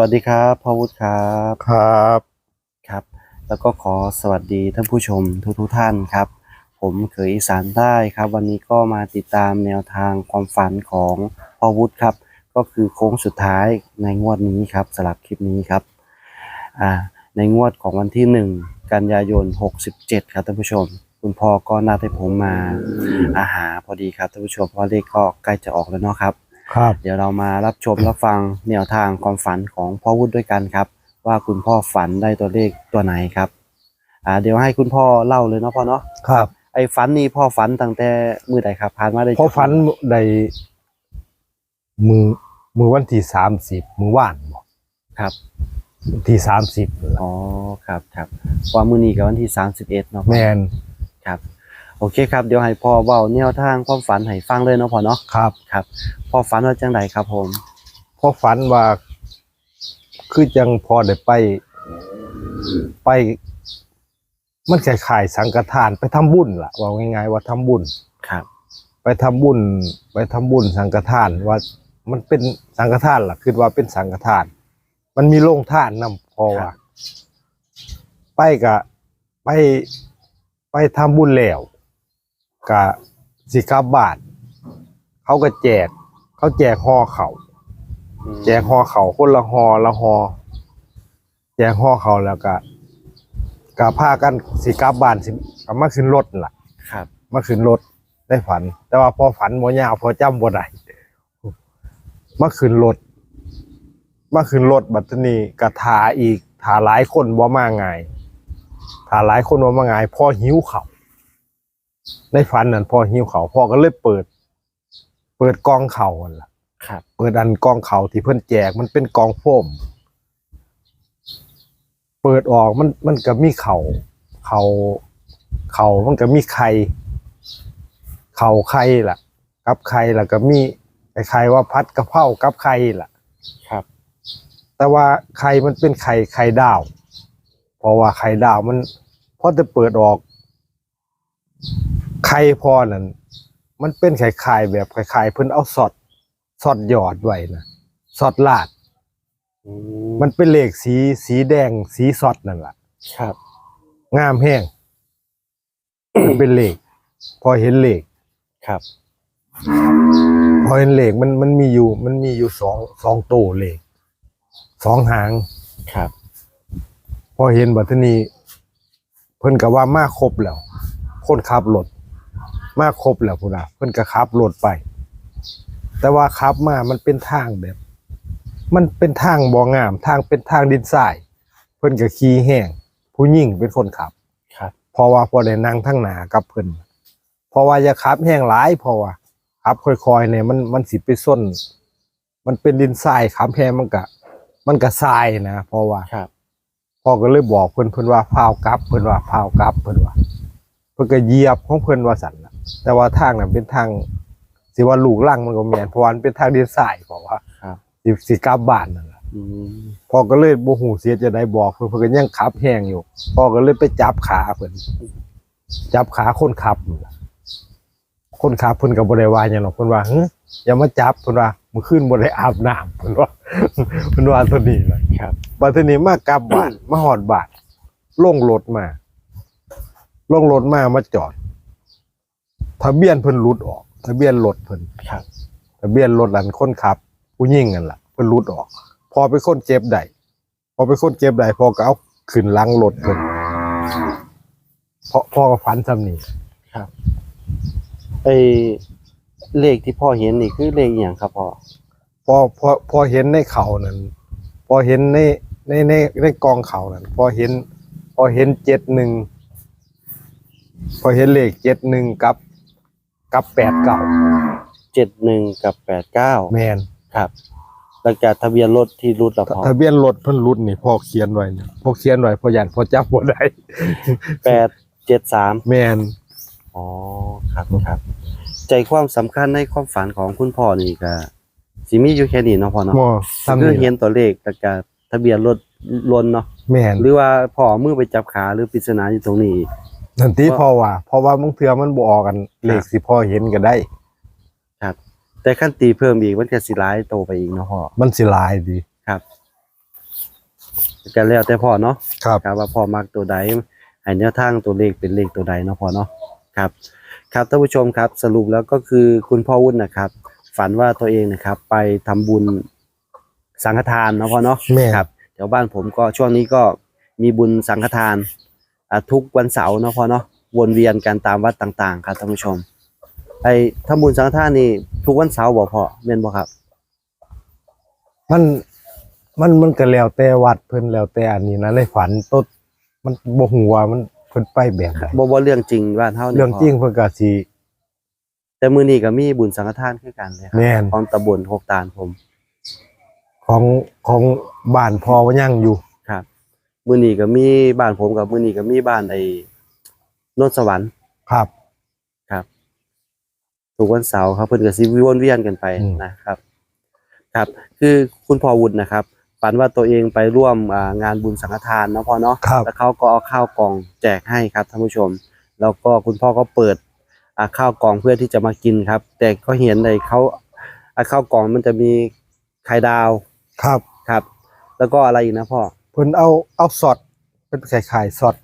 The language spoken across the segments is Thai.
วัสดีครับพ่อวุฒิครับครับครับ แล้วก็ขอสวัสดีท่านผู้ชมทุกทุกๆท่านครับ ผมเคยอีสานใต้ครับ วันนี้ก็มาติดตามแนวทางความฝันของพ่อวุฒิครับ ก็คือโค้งสุดท้ายในงวดนี้ครับสลับคลิปนี้ครับอ่าในงวดของวันที่ 1 กันยายน 67 ครับท่านผู้ชม คุณพ่อก็นัดให้ผมมาอาหารพอดีครับท่านผู้ชมเพราะเลขก็ใกล้จะออกแล้วเนาะครับ ครับ เดี๋ยวเรามารับชมรับฟังแนวทางความฝันของพ่อวุฒิด้วยกันครับ ว่าคุณพ่อฝันได้ตัวเลขตัวไหนครับ อ่า เดี๋ยวให้คุณพ่อเล่าเลยเนาะพ่อเนาะครับ ไอ้ฝันนี่พ่อฝันตั้งแต่มือใดครับผ่านมาได้พอฝันในมือมือวันที่สามสิบมือว่านบอกครับ ที่สามสิบอ๋อครับครับว่ามือนี้กับวันที่31เนาะพ่อแมนครับ โอเคครับเดี๋ยวให้พ่อเว้าแนวทางความฝันให้ฟังเลยเนาะพ่อเนาะครับครับพ่อฝันว่าจังไดครับ ผมพอฝันว่า คือจังพอได้ไป ไป มันคล้ายๆสังฆทานไปทำบุญล่ะว่าง่ายๆว่าทำบุญ ครับ ไปทำบุญ ไปทำบุญสังฆทานว่ามันเป็นสังฆทานล่ะคือว่าเป็นสังฆทาน มันมีโรงทานนํพอว่า ไปกะไปไปทำบุญแล้ว กะสิกลับบาท เขาก็แจก เขาแจกห่อเขาอืมแจกห่อเขาคนละห่อละห่อแจกห่อเขาแล้วก็กะพากันสิกลับบ้านสิก็มาขึ้นรถนั่นล่ะ ครับมาขึ้นรถได้ฝัน แต่ว่าพอฝันบ่ยาวพอจำบ่ได้มาขึ้นรถมาขึ้นรถบัดนี้กะทาอีกทาหลายคนบ่มาง่ายทาหลายคนบ่มาง่ายพอหิวเขาว ในฝันนั่นพอหิวเขาวพ่อก็เลยเปิด เปิดกองเขาวนั่นล่ะ ครับ เปิดอันกองเขาที่เพิ่นแจกมันเป็นกองโฟมเปิดออกมันมันก็มีเขาเขาเขามันก็มีไข่เขาไข่ล่ะ กับไข่แล้วก็มีไอ้ไข่ว่าพัดกะเพรากับไข่ล่ะ ครับ แต่ว่าไข่มันเป็นไข่ไข่ดาว เพราะว่าไข่ดาวมันพอจะเปิดออก ไข่พอนั่นมันเป็นไข่ไข่แบบไข่ไข่เพิ่นเอาสอดสอดหยอดไว้นะสอดลาดอืมันเป็นเหล็กสีสีแดงสีสอดนั่นแหละครับ งามแห้งมันเป็นเหล็กพอเห็นเหล็กครับ พอเห็นเหล็กมันมันมีอยู่ มันมีอยู่สองสองตัวเหล็กสองหางครับ พอเห็นบัตนีเพิ่นก็ว่ามาครบแล้ว คนขับรถ มาครบแล้วพุ่นน่ะเพิ่นก็ขับรถไป แต่ว่าขับมามันเป็นทางแบบ มันเป็นทางบ่งาม ทางเป็นทางดินทราย เพิ่นก็ขี่แห้งผู้หญิงเป็นคนขับครับเพราะว่าพอได้นั่งทั้งหนากับเพิ่นเพราะว่าอย่าขับแห้งหลายเพราะว่าขับค่อยๆเนี่ยมันมันสิไปส้น มันเป็นดินทรายขับแห้งมันก็มันก็ทรายนะเพราะว่าครับพ่อก็เลยบอกเพิ่นเพิ่นว่าพาวกลับเพิ่นว่าพาวกลับเพิ่นว่าเพิ่นก็เหยียบของเพิ่นว่าสั่นน่ะ แต่ว่าทางนั้นเป็นทางสิว่าลูกลังมันก็แม่นเพราะว่ามันเป็นทางดินทรายเพราะว่าครับ สิสิกลับบ้านนั่นล่ะอืมพ่อก็เลยบ่ฮู้เสียจะได้บอกเพิ่นเพิ่นก็ยังขับแห้งอยู่พ่อก็เลยไปจับขาเพิ่นจับขาคนขับนั่นล่ะคนขับเพิ่นก็บ่ได้ว่าหยังหรอกเพิ่นว่าหึอย่ามาจับเพิ่นว่ามื้อคืนบ่ได้อาบน้ำเพิ่นว่า เพิ่นว่าตัวนี้ล่ะครับ บัดทีนี้มากลับบ้าน มาหอดบ้านลงรถมาลงรถมามาจอด ทะเบียนเพิ่นหลุดออก ทะเบียนรถเพิ่นครับ ทะเบียนรถหลันคนขับ ผู้หญิงนั่นล่ะเพิ่นหลุดออก พอไปนคนเจ็บได้พอไปนคนเจ็บได้พอก็เอาขึ้นหลังรถเพิ่นพอพ่อก็ฝันซำนี้ครับไอเลขที่พ่อเห็นนี่คือเลขอหย่างครับพ่อพอพอพอเห็นในเขานั่นพอเห็นในในในในกองเขานั่นพอเห็น พอเห็นเจ็ดหนึ่งพอเห็นเลขเจ็ดหนึ่งกับ กับแปดเก่าเจ็ดหนึ่งกับแปดเก้าแมนครับหลังจากทะเบียนรถที่รุดแล้วพ่อทะเบียนรถเพิ่นรุดนี่พอเขียนไว้เนี่ยพอเขียนไว้พอยันพอจับบ่ได้แปดเจ็ดสามแมนอ๋อครับครับ ใจความสำคัญในความฝันของคุณพ่อนี่ก็สิมีอยู่แค่นี้เนาะพ่อเนาะมอคือทำเห็นี่นตัวเลขหลังจากทะเบียนรถลนเนาะแมนหรือว่าพ่อเอามือไปจับขาหรือปริศนาอยู่ตรงนี้ นั่นที่พอว่า เพราะว่าบางเทื่อมันบ่ออกกันเลขสิพอเห็นก็ได้ ครับ แต่ขั้นตีเพิ่มอีกมันก็สิร้ายโตไปอีกเนาะพ่อมันสิหลายดีครับก็แล้วแต่พ่อเนาะครับครับว่าพ่อมักตัวใดให้แนวทางตัวเลขเป็นเลขตัวใดเนาะพ่อเนาะครับ ครับท่านผู้ชมครับ สรุปแล้วก็คือคุณพ่อวุฒินะครับ ฝันว่าตัวเองนะครับ ไปทำบุญสังฆทานเนาะพ่อเนาะแม่ครับแถวบ้านผมก็ช่วงนี้ก็มีบุญสังฆทานอ่า ทุกวันเสาร์เนาะพ่อเนาะวนเวียนกันตามวัดต่างๆ ครับท่านผู้ชม ไอ้ทำบุญสังฆทานนี่ทุกวันเสาร์บ่พ่อแม่นบ่ครับ มันมันมันก็แล้วแต่วัดเพิ่นแล้วแต่อันนี้นะในฝันต้นมันบ่ฮู้ว่ามันเพิ่นไปแบบใดบ่บ่เรื่องจริงบ้านเฮานี่เรื่องพ่จริงเพิ่นก็สิแต่มื้อนี้ก็มีบุญสังฆทานคือกันเลยครัแม่นของตำบลหกตาลผม ของของบ้านพ่อว่ายังอยู่ครับ มื้อนี้ก็มีบ้านผมกับมื้อนี้ก็มีบ้านไอ้โนนสวรรค์ครับครับ ทุกวันเสาร์ครับเพิ่นก็สิวนเวียนกันไปอืม นะครับ ครับ คือคุณพ่อวุฒินะครับฝันว่าตัวเองไปร่วมอ่างานบุญสังฆทานเนาะพ่อเนาะ ครับ แล้วเขาก็เอาข้าวกล่องแจกให้ครับท่านผู้ชม แล้วก็คุณพ่อก็เปิดอ่าข้าวกล่องเพื่อที่จะมากินครับ แต่ก็เห็นเลยเขาอ่าข้าวกล่องมันจะมีไข่ดาวครับ ครับ แล้วก็อะไรอีกนะพ่อเพิ่นเอาเอาสอดเป็นไข่ๆสอด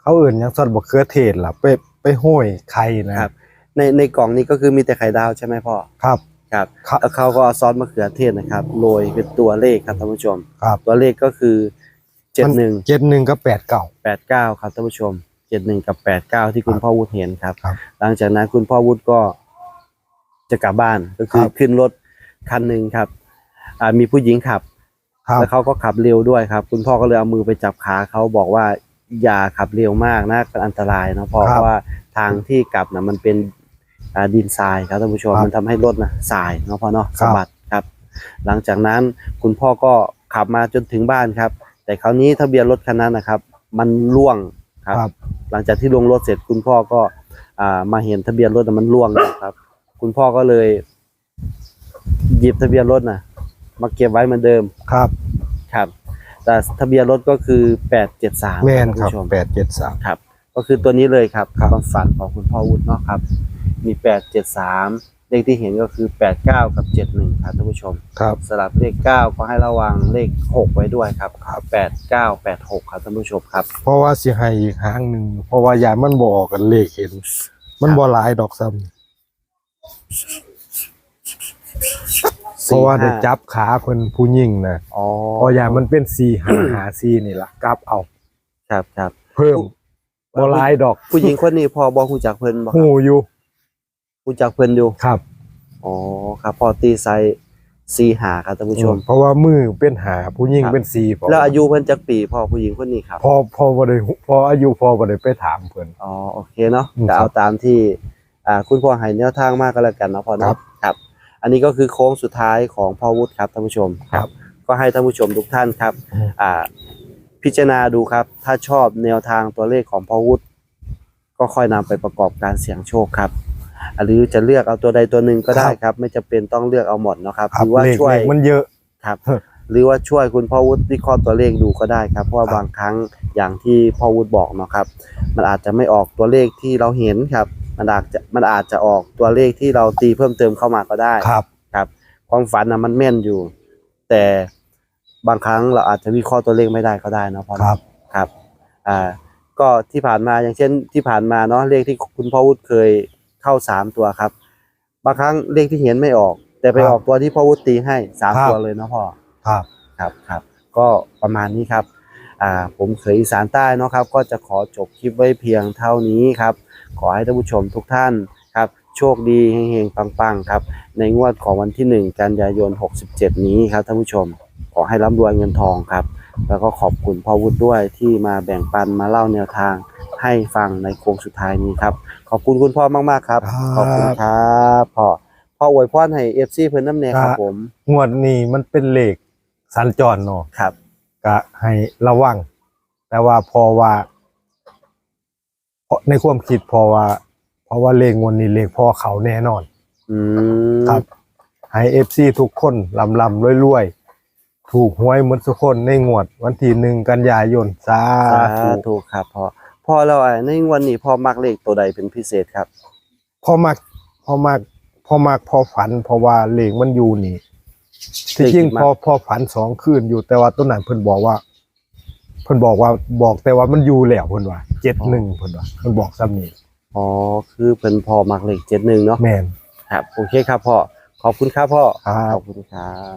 เขาเอื่นหยังสอดบักเขือเทศล่ะไปไปห้อยไข่นะครับ ในในกล่องนี้ก็คือมีแต่ไข่ดาวใช่ไหมพ่อครับครับครับแล้วเขาก็เอาซอสมะเขือเทศนะครับโรยเป็นตัวเลขครับท่านผู้ชมครับตัวเลขก็คือเจ็ดหนึ่งเจ็ดหนึ่งก็แปดเก่าแปดเก้าครับท่านผู้ชมเจ็ดหนึ่งกับแปดเก้าที่คุณพ่อวุฒิเห็นครับครับหลังจากนั้นคุณพ่อวุฒิก็จะกลับบ้านก็คือครับขึ้นรถคันหนึ่งครับอ่ามีผู้หญิงขับครับ แล้วเขาก็ขับเร็วด้วยครับ คุณพ่อก็เลยเอามือไปจับขาเขาบอกว่าอย่าขับเร็วมากนะมันอันตรายนะพ่อครับเพราะว่าทางที่กลับนะมันเป็นอ่าดินทรายครับท่านผู้ชมครับมันทำให้รถนะสายเนาะพ่อเนาะครัสะบบัดครับ หลังจากนั้นคุณพ่อก็ขับมาจนถึงบ้านครับ แต่คราวนี้ทะเบียนรถคันนั้นนะครับ มันล่วงครับครับหลังจากที่ลงรถเสร็จคุณพ่อก็อ่ามาเห็นทะเบียนรถน่ะมันล่วงอยู่ครับ คุณพ่อก็เลย หยิบทะเบียนรถนะ มาเก็บไว้เหมือนเดิมครับครับ แต่ทะเบียนรถก็คือแปดเจ็ดสามแม่นครับผู้ชมแปดเจ็ดสาม ครับ ก็คือตัวนี้เลยครับครับ ความฝันของคุณพ่อวุฒิเนาะครับ มีแปดเจ็ดสามเลขที่เห็นก็คือแปดเก้ากับเจ็ดหนึ่งครับท่านผู้ชม ครับ สลับเลขเก้าก็ให้ระวังเลขหกไว้ด้วยครับแปดเก้าแปดหกครับท่านผู้ชมครับ เพราะว่าสิให้อีกหางหนึ่งเพราะว่ายายมันบออกกันเลขเห็น มันบ่หลายดอกซ้ำ เพราะว่าได้จับขาเพิ่นผู้หญิงนะอ๋อเพราะยายมันเป็นสี่หาหาสี่นี่ล่ะกลับเอาครับครับเพิ่มบ่หลายดอก ผู้หญิงคนนี้พอบอกหูจักเพิ่นบ่คหูรับอยู่หูจักเพิ่นอยู่ครับอ๋อครับ พอตีไซซีหาครับท่านผู้ชม เพราะว่ามือเป็นหาผู้หญิงครับเป็นสี่พอแล้วอายุเพิ่นจักปีพอผู้หญิงคนนี้ครับ พอพอบ่ได้พออายุพอบ่ได้ไปถามเพิ่นอ๋อโอเคเนาะอืมแต่เอาตามที่ อ่า คุณพ่อให้แนวทางมากก็แล้วกันเนาะพ่อครัเนาะบครับ อันนี้ก็คือโค้งสุดท้ายของพ่อวุฒิครับท่านผู้ชมครับ ก็ให้ท่านผู้ชมทุกท่านครับอืมอ่าพิจารณาดูครับ ถ้าชอบแนวทางตัวเลขของพ่อวุฒิก็ค่อยนำไปประกอบการเสี่ยงโชคครับอ่าหรือจะเลือกเอาตัวใดตัวหนึ่งก็ได้ครับ ไม่จะเป็นต้องเลือกเอาหมดเนาะครับคหรับรือว่าเลขช่วยเลขมันเยอะครับ หรือว่าช่วยคุณพ่อวุฒิวิเคราะห์ตัวเลขดูก็ได้ครับ เพราะว่าครับบางครั้งอย่างที่พ่อวุฒิบอกเนาะครับ มันอาจจะไม่ออกตัวเลขที่เราเห็นครับ มันอาจจะมันอาจจะออกตัวเลขที่เราตีเพิ่มเติมเข้ามาก็ได้ครับ ครับ ความฝันนะมันแม่นอยู่ แต่บางครั้งเราอาจจะวิเคราะห์ตัวเลขไม่ได้ก็ได้เนาะพ่อครับ ครับ อ่า ก็ที่ผ่านมาอย่างเช่นที่ผ่านมาเนาะเลขที่คุณพ่อวุฒิเคยเข้าสามตัวครับ บางครั้งเลขที่เห็นไม่ออก แต่ไปครับออกตัวที่พ่อวุฒิตีให้สามครับ ตัวเลยเนาะพ่อครับ ครับครับ ก็ประมาณนี้ครับ อ่าผมเคยอีสานใต้เนาะครับ ก็จะขอจบคลิปไว้เพียงเท่านี้ครับ ขอให้ท่านผู้ชมทุกท่านครับ โชคดีเฮงๆปังๆครับ ในงวดของวันที่ 1 กันยายน 67 นี้ครับท่านผู้ชม ขอให้ร่ำรวยเงินทองครับ แล้วก็ขอบคุณพ่อวุฒิด้วยที่มาแบ่งปันมาเล่าแนวทางให้ฟังในโค้งสุดท้ายนี้ครับ ขอบคุณคุณพ่อมากๆครับครับขอบคุณครับพ่อพ่ออวยพรให้เอฟซีเพิ่นน้ำเนยครับผม งวดนี้มันเป็นเลขสัญจรเนาะครับ ก็ให้ระวัง แต่ว่าพอว่าเพราะในความคิดพอว่า เพราะว่าเลขงวดนี้เลขพอเขาแน่นอนอืมครับ ให้เอฟซีทุกคนลำลำรวยรวยๆถูกหวยหมดทุกคนในงวด วันที่หนึ่งกันยายนสาสาธุธุครับพ่อพ่อเราไอ้ในวันนี้พ่อมักเลขตัวใดเป็นพิเศษครับพอมักพอมักพอมักพอฝันเพราะว่าเลขมันอยู่นี่ ที่จริงพอพอฝันสองคืนอยู่แต่ว่าต้นนั้นเพิ่นบอกว่า เพิ่นบอกว่าบอกแต่ว่ามันอยู่แล้วเพิ่นว่าเจ็ดหนึ่งเพิ่นว่าเพิ่นบอกซ้ำนี้อ๋อคือเป็นพอมักเลขเจ็ดหนึ่งเนาะแมนครับโอเคครับพ่อขอบคุณครับพ่อขอบคุณครับ